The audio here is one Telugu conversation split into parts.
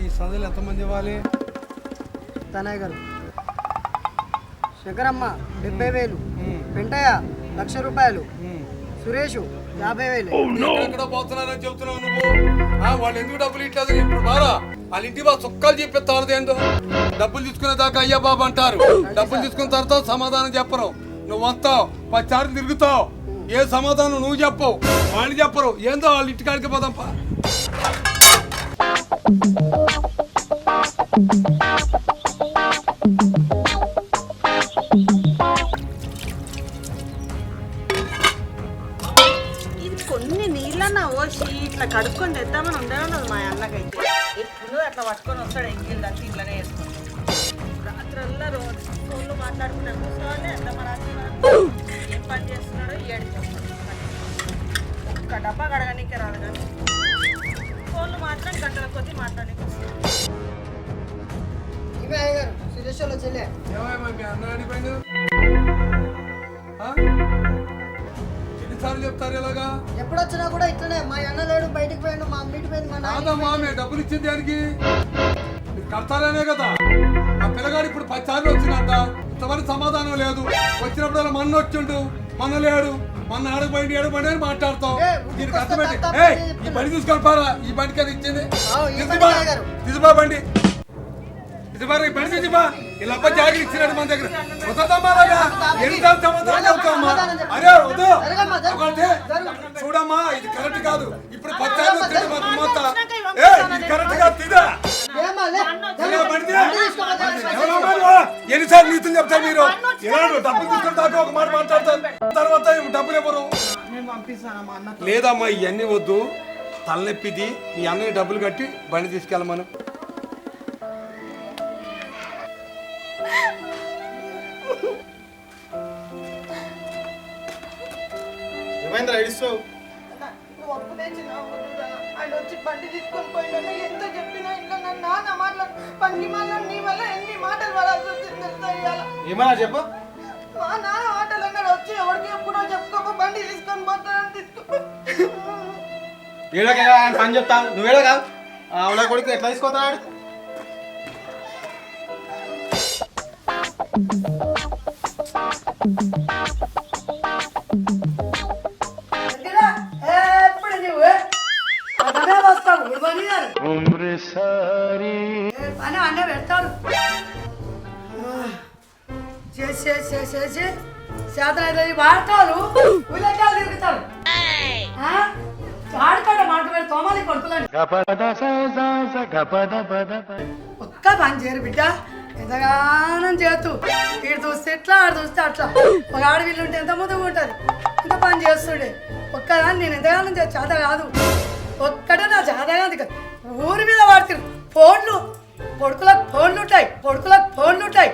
ఈ సందులు ఎంతమంది ఇవ్వాలి? తనయ్య గారు. శంకరమ్మ డెబ్బై వేలు. వెంటయ్య లక్ష రూపాయలు. సురేష్ యాభై వేలు. ఎక్కడెక్కడ పోతున్నారని చెప్తున్నావు నువ్వు? ఆ, వాళ్ళు ఎందుకు డబ్బులు ఇట్లేదు? ఇప్పుడు బారా. వాళ్ళ ఇంటి బాగా చొక్కాలు చెప్పిస్తారు ఏందో? డబ్బులు తీసుకునే దాకా అయ్యా బాబు అంటారు. డబ్బులు తీసుకున్న తర్వాత సమాధానం చెప్పరు. నువ్వు వస్తావు పచ్చారు తిరుగుతావు. ఏ సమాధానం నువ్వు చెప్పవు. వాళ్ళు చెప్పరు. ఏందో వాళ్ళ ఇంటికాడికి పోదాంపా. కొన్ని నీళ్ళన్నా పోసి ఇట్లా కడుక్కొని తెద్దామని ఉండే ఉన్నది మా అన్నకైతే. ఎప్పుడు అట్లా పట్టుకొని వస్తాడు ఎంగిల్ దానికి ఇట్లానే వేసుకొని రాత్రల్లా రోజు ఫోన్లో మాట్లాడుకునే కూర్చోవాలి ఎంత మన వరకు ఏం పని చేస్తున్నాడో ఏడికి వస్తాడు. ఒక్క డబ్బా కడగనీకే రాదు కానీ. ఫోన్లు మాత్రం గంటల కొద్దీ మాట్లాడనీకి వస్తాడు ఇవే అయ్య గారు సురేష్ వాళ్ళ చెల్లె. ఏమయ్యా మీ అన్న అడిపోయింది ఎన్నిసార్లు చెప్తారు ఇలాగా? ఎప్పుడు వచ్చినా కూడా ఇట్లనే మా అన్న లేడు బయటికి పోయాడు మా అమ్మిటి పోయింది మా నాన్న కాదమ్మా మేము డబ్బులు ఇచ్చింది దానికి? కడతారనే కదా. ఆ పిల్లగాడు ఇప్పుడు పది సార్లు వచ్చినట్ట ఇంతవరకు సమాధానం లేదు. వచ్చినప్పుడు మన్న వచ్చిండు. మన లేడు. మన ఆడపోయింది ఏడపోయింది అని మాట్లాడతాం. దీనికి ఉప్పు అర్థం పెట్టి కొత్త ఏయ్, ఈ బండి తీసుకొని పారా. ఈ బండి కదా ఇచ్చింది. తీసుకుపా. తీసుకుపా బండి తీసుకుపా ఈ బండి తీసుకుపా ఇలా జాగ్రత్త మన దగ్గర. వద్దమ్మా అలాగా ఎన్నిసార్లు సమాధానం చెప్తామా అరే వద్దు. ఒకటి. చూడమ్మా ఇది కరెక్ట్ కాదు. ఇప్పుడు పచ్చాలు ఏ ఇది కరెక్ట్ కాదు తిదా? ఎన్నిసార్లు నీతులు చెప్తారు మీరు? ఇలా డబ్బులు తీసుకుని దాకా ఒక మాట మాట్లాడతారు తర్వాత డబ్బులు ఎవరు? అన్న లేదమ్మా ఇవన్నీ వద్దు. తలనొప్పిది. ఈ అన్నయ్య డబ్బులు కట్టి బండి తీసుకెళ్ళమను. ఏమైందిరా ఏడుస్తావు? నువ్వు అప్పు తెచ్చినా వద్దురా. ఆయన వచ్చి బండి తీసుకొని పోయినా ఎంత చెప్పినా ఇంకా నన్ను నాన్న మాట్లాడు పనికి మళ్ళీ నీ వల్ల ఎన్ని మాటలు పడాల్సి వచ్చింది తెలుసా ఇవాళ ఏమన్నా చెప్పు. మా నాన్న వచ్చి ఎవరికి ఎప్పుడో చెప్పుకోక బండి తీసుకొని పోతానని ఏడోకే ఆయన పని చెప్తా నువ్వేడో కాదు అవునా కొడుకు ఎట్లా తీసుకోతాడు అన్నీ పెడతాడు. చేసి చేసి చేసి చేసి. చేతనైతే వాడతారు ఉల్లెక్కాలు తిరుగుతారు. ఆడుకోండి మాట మీద తోమాలి కొడుకులని. ఒక్క పని చేయరు బిడ్డ ఎంతగానం చేతు ఇటు చూస్తే ఇట్లా ఆడు చూస్తే అట్లా. ఒక ఆడవిల్లు ఉంటే ఎంత ముదుగు ఉంటుంది. ఇంత పని చేస్తుండే. ఒక్కదాన్ని నేను ఎంతగానం చేత కాదు. ఒక్కటే నా చేత కాదు ఊరి మీద వాడుతుంది ఫోన్లు. కొడుకులకు ఫోన్లు ఉంటాయి కొడుకులకు ఫోన్లు ఉంటాయి.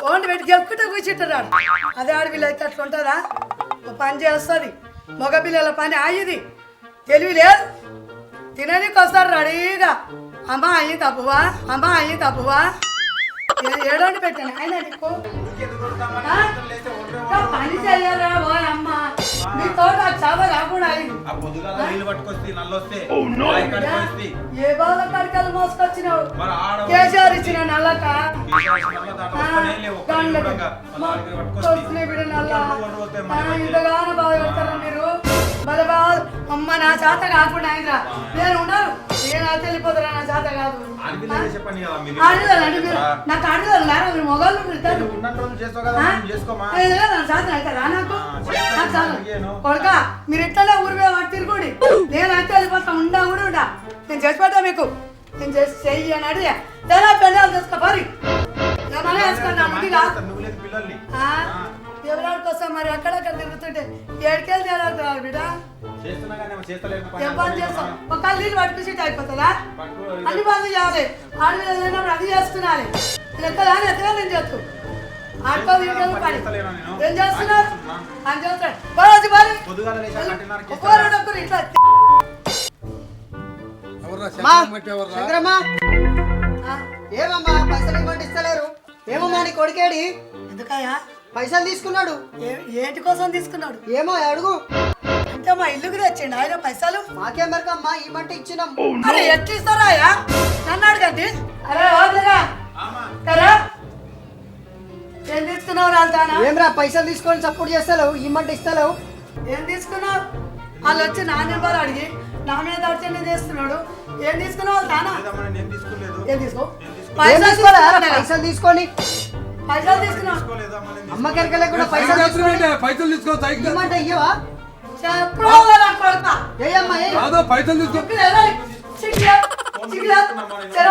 ఫోన్ పెట్టి గెలుపుకుంటే కూర్చుంటున్నాడు అదే ఆడపిల్ల అయితే అట్లా ఉంటుందా? పని చేస్తుంది. మగపిల్లల పని ఆయుది తెలివి లేదు. తినడానికి వస్తారు రెడీగా. అమ్మ అయ్యి తప్పువా? అమ్మ అయ్యి తప్పువా? ఏ- ఏడోండి పెట్టాను. ఆయన పని చెయ్యాలా ఓ అమ్మ నీతో నాకు చాలా రాకుండా వస్తే ఏ బాధ కడికలు మోసుకొచ్చినావు? మరి కేసీఆర్ ఇచ్చిన నల్లక. ఇంతగానో బాధపడతారా మీరు? మరి బాధ అమ్మ నా చేత కాకుండా అయిందిరా. నేను ఉన్నాను. నేను అయితే వెళ్ళిపోతారా నా చేత కాదు. చెప్పండి కదా మీరు ఆడలేదండి మీరు నాకు ఆడలేదు లేరా మీరు మొగలు పెడతారు ఉన్నన్ని రోజులు చేస్తావు కదా మేము చేసుకోమా? నా చేత అవుతారా నాకు. నాకు చాలు. కొడుక మీరు ఇట్లనే ఊరి మీద వాటి తిరుగుడి. నేను అయితే వెళ్ళిపోతా ఉండా కూడా ఉండా. నేను చేసి పెట్టా మీకు. నేను చేసి చెయ్యి అని అడిగా. లేదా పెళ్ళాలు చేసుకో పరి. నువ్వు లేదు పిల్లల్ని. ఎవరాడి కోసం మరి అక్కడక్కడ తిరుగుతుంటే ఏడుకెళ్ళి తేలాడుతున్నారు బిడ్డ? ఏం పని చేస్తాం ఒక నీళ్ళు పట్టుకుని అయిపోతుందా? అన్ని పనులు చేయాలి. లేనప్పుడు అది చేస్తున్నారు. ఎక్కడా ఎత్తగా నేను చేస్తూ ఆడుకో తిరుగుతుంది పని. చేస్తలేనా నేను? ఏం చేస్తున్నారు. అని చేస్తాడు బాగా బాగా ఒక్కరు ఇట్లా? శంకరమ్మా. ఏమమ్మా? పైసలు ఇవ్వమంటే ఇస్తలేరు. ఏమమ్మా నీ కొడుకేడి? ఎందుకయ్యా? పైసలు తీసుకున్నాడు. ఏంటి కోసం తీసుకున్నాడు? ఏమో అడుగు. అంటే మా ఇల్లుకి తెచ్చిండు. ఆయన పైసలు? మాకేం మరకమ్మా ఈ మంట ఇచ్చినాం. అరే ఎట్లా ఇస్తారా అయ్యా నన్ను అడగండి. అరే వద్దురా కదా ఏం తీసుకున్నావు రాల్తానా ఏమ్రా పైసలు తీసుకొని సపోర్ట్ చేస్తలేవు ఈ మంట ఇస్తలేవు? ఏం తీసుకున్నావు? వాళ్ళు వచ్చి నా నెంబర్ అడిగి నా మీద దౌర్జన్యం చేస్తున్నాడు. ఏం తీసుకున్నావు తానా ఏం తీసుకో? పైసలు తీసుకోరా తీసుకున్నావు? పైసలు తీసుకొని పైసలు తీసుకున్నావు అమ్మకెరక లేకుండా పైసలు పైసలు తీసుకో సైకిల్. మంట ఇయ్యవా? చెప్పులో నా కొడతా. ఏయమ్మా ఏ కాదా పైసలు తీసుకో చిక్కిలా చెర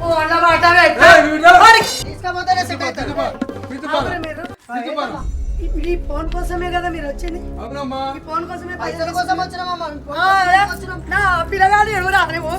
ఓ అన్న బాటవే ఏయ్, వీడు. తీసుకపోతేనే సెట్ అవుతుంది ఆపరే మీరు. ఈ- ఫోన్ కోసమే కదా మీరు వచ్చింది. ఈ ఫోన్ కోసమే పైసల కోసం నా పిల్లగాడు ఎడుగురా నువ్వు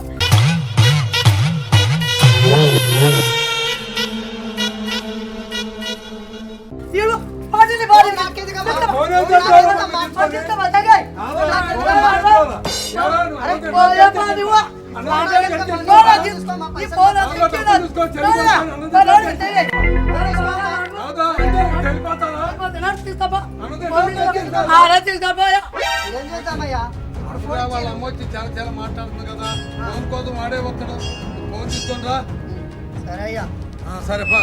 వాళ్ళ అమ్మ వచ్చి చాలా చాలా మాట్లాడుతుంది కదా ఫోన్ కోసం వాడే వస్తాడు ఫోన్ తీసుకొని రా సరే అయ్యా ఆ, సరే పా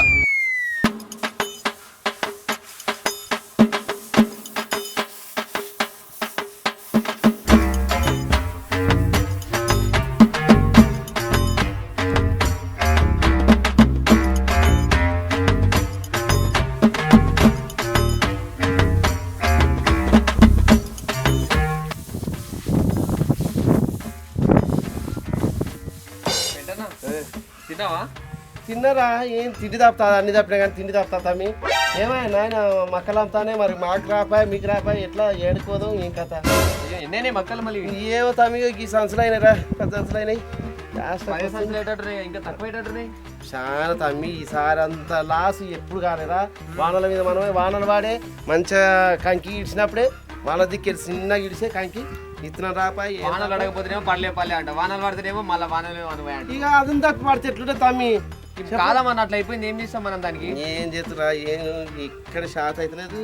తిన్నావా? తిన్నరా? ఏం తిండి తప్పుతా అన్ని తప్పినా కానీ తిండి తప్పుతా తమ్మి? ఏమైనా నాయన మక్కలు అమ్ముతానే మరి మాకు రాపాయి మీకు రాపాయి ఎట్లా ఏడుకోదాం ఏం కథ? ఎన్నే మక్కలు మళ్ళీ? ఏమో తమ్మి ఈ సంచులు అయినారా పెద్ద సంచులు అయినాయి. ఇంకా తక్కువ. చాలా తమ్మి ఈసారి అంత లాస్ ఎప్పుడు కాలేదా? వానల మీద మనమే వానలు వాడే మంచిగా కంకి ఇడిచినప్పుడే వాళ్ళ దిక్కెళ్ళి చిన్నగా ఇడిసే కంకి ఇత్తనం రాపాయి వానలు. అడగపోతేనేమో పడలే పడలే అంట. వానలు పడితేనేమో మళ్ళీ వానలు ఇక అదని తప్పి పడితే ఎట్లుంటే తమ్మి? ఇప్పుడు కాలం అయిపోయింది. ఏం చేస్తాం మనం దానికి? ఏం చేస్తురా ఏం ఇక్కడ శాత అవుతలేదు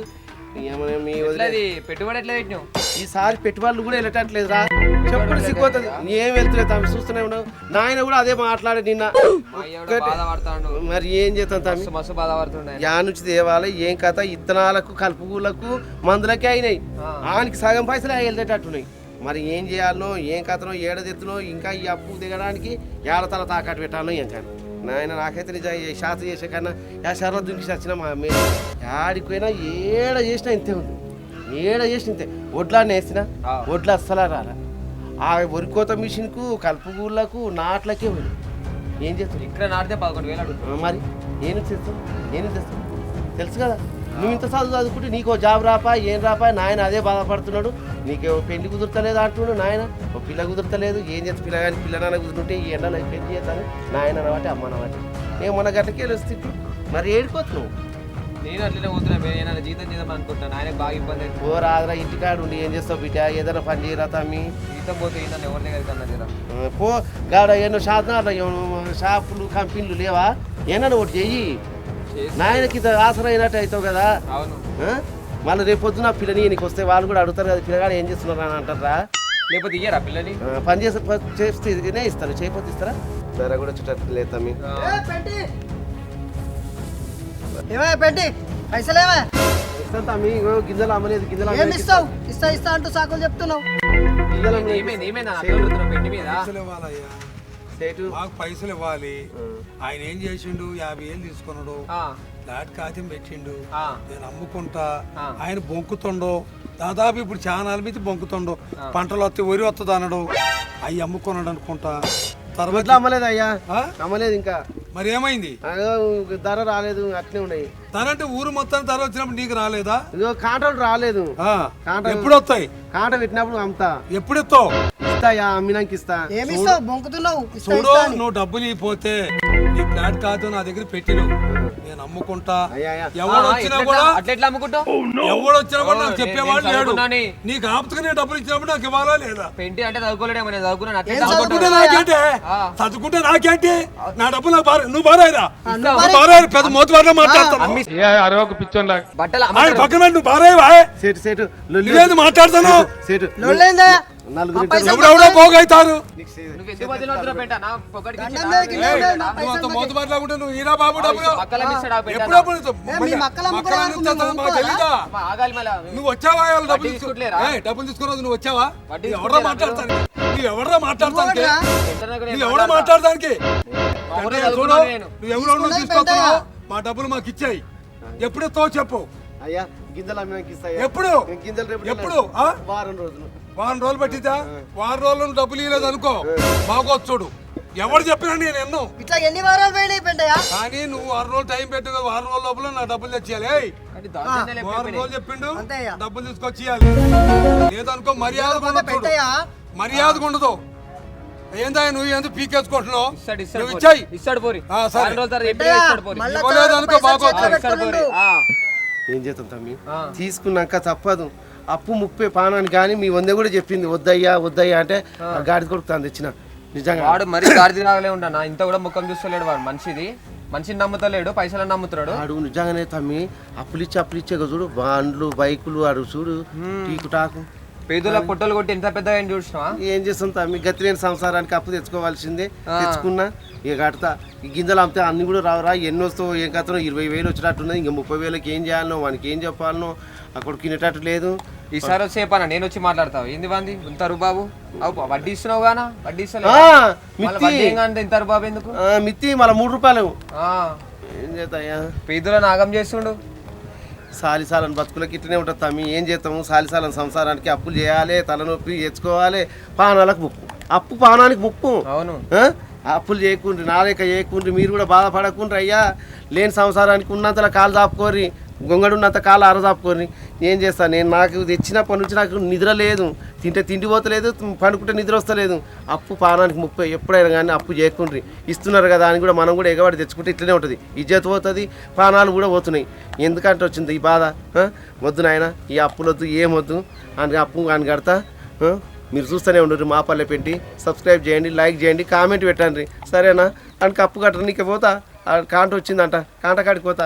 మీ ఎట్లా వదిలే. అది పెట్టుబడి ఎట్లా పెట్టినావు? ఈసారి పెట్టుబడులు కూడా వెళ్ళటట్లేదు రా. చెప్పుడు సిగ్గుతుంది ఏం వెళ్తలేదు తమ్మి చూస్తూనే ఉన్నావు. నాయన కూడా అదే మాట్లాడే నిన్న. మరి ఏం చేస్తాం తమ్మి మస్తు బాధపడుతుండే. యా నుంచి తేవాలి ఏం కథ? ఇత్తనాలకు కలుపులకు మందులకే అయినాయి. ఆ. ఆయనకి సగం పైసలు వెళ్తేటట్టున్నాయి మరి ఏం చేయాలనో ఏం కథనో ఏడదెత్తునో ఇంకా ఈ అప్పు దిగడానికి ఏడతల తాకట్టు పెట్టాలనో ఏం కానీ నాయన నాకైతే నిజం ఈ శాత చేసే కన్నా యా షర్ల దుంకి వచ్చిన మా అమ్మే. యాడికి పోయినా ఏడ చేసినా ఇంతే ఉంది. ఏడ చేసిన ఇంతే. వడ్లాన్ని వేసిన. వడ్లు అస్సలా రాలా. ఆ వరికోత మిషన్కు కలుపుగూళ్ళకు నాట్లకే పోయి ఏం చేస్తుంది ఇక్కడ నాటితే పదకొండు వేలు మరి నేను చేస్తాను నేను చేస్తాను తెలుసు కదా? నువ్వు ఇంత చదువు చదువుకుంటే నీకు జాబ్ రాపా ఏం రాపా? నాయన అదే బాధపడుతున్నాడు. నీకు పెళ్ళి కుదురుతలేదు అంటున్నాడు నాయన? ఓ పిల్ల కుదురుతలేదు. ఏం చేస్తా పిల్ల కానీ పిల్లనాన్న కుదురుంటే ఈ ఎండలో పెళ్ళి చేస్తాను? నాయన అనమాట అమ్మ అనమాట నేను మన గట్లకి తిట్టు మరి ఏడిపోతున్నావు నేను అట్లనే పోతున్నా బే, ఏదైనా జీతం చేద్దాం అనుకుంటున్నాను ఆయనకు బాగా ఇబ్బంది అవుతుంది. ఓ రాదురా ఇంటికాడు ఉండి ఏం చేస్తావు బిడ్డ? ఏదైనా పని చేయరా తమ్మి? జీతం పోతే ఏంటన్నా ఎవరి దగ్గరికి అన్నా జరా ఆ, పో. గాడ ఎన్నో శాతనాలు షాపులు కంపెనీలు లేవా? ఏమన్నా ఒకటి చెయ్యి. నాయనకి ఆసరా అయినట్టు అవుతావు కదా? మళ్ళీ రేపు పొద్దున పిల్లని నీకు వస్తే వాళ్ళు కూడా అడుగుతారు కదా పిల్లగాడు ఏం చేస్తున్నారు అని అంటారా? లేకపోతే ఇయ్యరా పిల్లని? పని చేస్తే చేస్తేనే ఇస్తారు. చేయకపోతే ఇస్తారా? సరే కూడా చుట్టూ లేదు పెట్టి ఏమయ్యా పెట్టి పైసలు ఏమయ్యా ఇస్తాను తమ్మి ఇగో గింజలు అమ్మలేదు. ఇస్తావు? ఇస్తా ఇస్తా అంటూ సాకులు చెప్తున్నావు. గింజలు. ఏమైంది మీద మాకు పైసలు ఇవ్వాలి. ఆయన ఏం చేసిండు? యాభై ఏళ్ళు తీసుకున్నాడు. ఆ, ఫ్లాట్ కాతం పెట్టిండు. ఆ. నేను అమ్ముకుంటా. ఆయన బొంకుతుండో. దాదాపు ఇప్పుడు చాలా మీద బొంకుతుండో. పంటలు వస్తే వరి వస్తుంది అనడు అవి అమ్ముకున్నాడు అనుకుంటా. తర్వాత అమ్మలేదు అయ్యా? అమ్మలేదు ఇంకా. మరి ఏమైంది? ధర రాలేదు అట్లే ఉన్నాయి. తనంటే ఊరు మొత్తం ధర వచ్చినప్పుడు నీకు రాలేదా? ఇదిగో కాంటాలు రాలేదు. ఎప్పుడు వస్తాయి కాంట పెట్టినప్పుడు అమ్ముతా. ఎప్పుడు ఎత్తావు ఇస్తాయా అమ్మినాక ఇస్తా. ఏమిస్తావు బొంకుతున్నావు? ఇస్తా చూడు. నువ్వు డబ్బులు ఇవ్వపోతే నీ ఫ్లాట్ కాదు నా దగ్గర పెట్టిను. నేను అమ్ముకుంటా. అయ్యా. ఎవడు వచ్చినా కూడా అట్లా ఎట్లా అమ్ముకుంటావు? ఎవడు వచ్చినా కూడా నాకు నేను- చెప్పేవాడు లేడు. నీకు ఆపుతుగా నేను డబ్బులు ఇచ్చినప్పుడు నాకు ఇవ్వాలా లేదా? పెంటి అంటే చదువుకోలేడేమో నేను చదువుకుంటే? నాకేంటి. చదువుకుంటే నాకేంటి? నా డబ్బులు నాకు బారా నువ్వు బారాయిరా నువ్వు బారాయి పెద్ద మోతుబారులో మాట్లాడతాను బట్టలు ఆయన పక్కన పెట్టి నువ్వు బారాయివా సేటు సేటు. లొల్లి నువ్వేంది మాట్లాడతాను సేటు ఎవడెవడో పోగైతారు? నువ్వు నువ్వు ఈరా బాబు ఎప్పుడప్పుడు వచ్చావా డబ్బులు డబ్బులు నువ్వు వచ్చావా? వడ్డీ నువ్వు ఎవడో మాట్లాడతానికి? నువ్వు ఎవడో మాట్లాడతానికి? నువ్వు ఎవడో చూడు ఎవరో తీసుకొస్తున్నావు. మా డబ్బులు మాకు ఇచ్చాయి. ఎప్పుడు తో చెప్పు. అయ్యా గింజలు అమ్మినాక ఇస్తాయా ఎప్పుడు? గింజలు ఎప్పుడు? ఆ? వారం రోజులు. వారం రోజులు పట్టిద్దా? వారం రోజులు నువ్వు డబ్బులు ఇవ్వలేదు అనుకో. బాగోచ్చు చూడు. ఎవడు చెప్పినా నేను ఎన్నో. ఇట్లా ఎన్ని వారాలు కానీ నువ్వు వారం రోజులు టైం పెట్టు కదా వారం రోజుల లోపల నా డబ్బులు తెచ్చేయాలి. వారం. రోజులు చెప్పిండు. డబ్బులు తీసుకొచ్చి ఇవ్వాలి లేదనుకో మర్యాద. మర్యాద ఉండదు. ఏందా నువ్వు ఎందుకు పీకేసుకుంటున్నావు? నువ్వు పోరి. ఇచ్చాయి. ఇస్తాడు పోరి. అనుకో. ఆ. ఏం చేస్తాం తమ్మి? ఆ. తీసుకున్నాక తప్పదు. అప్పు ముప్పై పానాన్ని కానీ మీ వంద కూడా చెప్పింది వద్దయ్యా వద్దయ్యా అంటే ఆ. గాడి కొడుకుతాను తెచ్చిన. నిజంగా. వాడు మరీ గాడిది రాగలే ఉంటా ఇంత కూడా ముఖం చూస్తలేడు వాడు మనిషిది. మనిషిని నమ్ముతలేడు పైసలను నమ్ముతున్నాడు ఆడు నిజంగానే తమ్మి అప్పులు ఇచ్చి అప్పులు ఇచ్చే కదా చూడు బండ్లు బైకులు ఆడు చూడు టీకు టాకు పేదల పొట్టలు కొట్టి ఎంత పెద్దగా ఏం చూసినావా? ఏం చేస్తాం తమ్మి? గతి లేని సంసారానికి అప్పు తెచ్చుకోవాల్సిందే తెచ్చుకున్నా ఇక కడతా. ఈ గింజలు అమ్మితే అన్ని కూడా రావురా ఎన్ని వస్తావు ఏం కథనో ఇరవై వేలు వచ్చినట్టున్నది ఇంకా ముప్పై వేలకి ఏం చేయాలనో వానికి ఏం చెప్పాలనో అక్కడ తినేటట్టు లేదు. ఈసారి వచ్చేపన్నా నేను వచ్చి మాట్లాడతావు. ఏంది వాంది ఇంత బాబు అవు వడ్డీ ఇస్తున్నావు గానా? వడ్డీ ఇస్తలేవు ఆ, మళ్ళీ మిత్తి. వడ్డీ ఏం కానీ ఇంత బాబు ఎందుకు? మిత్తి మళ్ళీ మూడు రూపాయలు ఏం చేస్తాయా పేదలను ఆగం చేస్తుండు. సాలిసాలని బతుకులకి ఇట్లనే ఉంటుంది తమ్మి. ఏం చేస్తాము? సాలిసాలని సంసారానికి అప్పులు చేయాలి తలనొప్పి తెచ్చుకోవాలి పానాలకు ముప్పు. అప్పు పానానికి ముప్పు. అవును? అప్పులు చేయకుండ్రి నాలేక చేయకుండ్రి మీరు కూడా బాధపడకుండ్రి అయ్యా. లేని సంసారానికి ఉన్నంత కాలు దాపుకోరి గొంగడున్నంత కాలు అరదాపుకొని ఏం చేస్తాను నేను నాకు తెచ్చిన పని నుంచి నాకు నిద్ర లేదు. తింటే తిండి పోతలేదు పండుకుంటే నిద్ర వస్తలేదు. అప్పు పానానికి ముప్పై ఎప్పుడైనా కానీ అప్పు చేయకుండ్రి. ఇస్తున్నారు కదా అని కూడా మనం కూడా ఎగబడి తెచ్చుకుంటే ఇట్లనే ఉంటుంది. ఇజ్జత్ పోతుంది పానాలు కూడా పోతున్నాయి. ఎందుకంటే వచ్చింది ఈ బాధ? వద్దు నాయన ఈ అప్పులొద్దు ఏమొద్దు? అని అప్పు అని కడతా? మీరు చూస్తూనే ఉండరు మా పల్లె పెట్టి. సబ్స్క్రైబ్ చేయండి లైక్ చేయండి కామెంట్ పెట్టండి. సరేనా? అని కప్పు నీకు పోతా. కాంట వచ్చిందంట. కాంట కాడికి పోతా.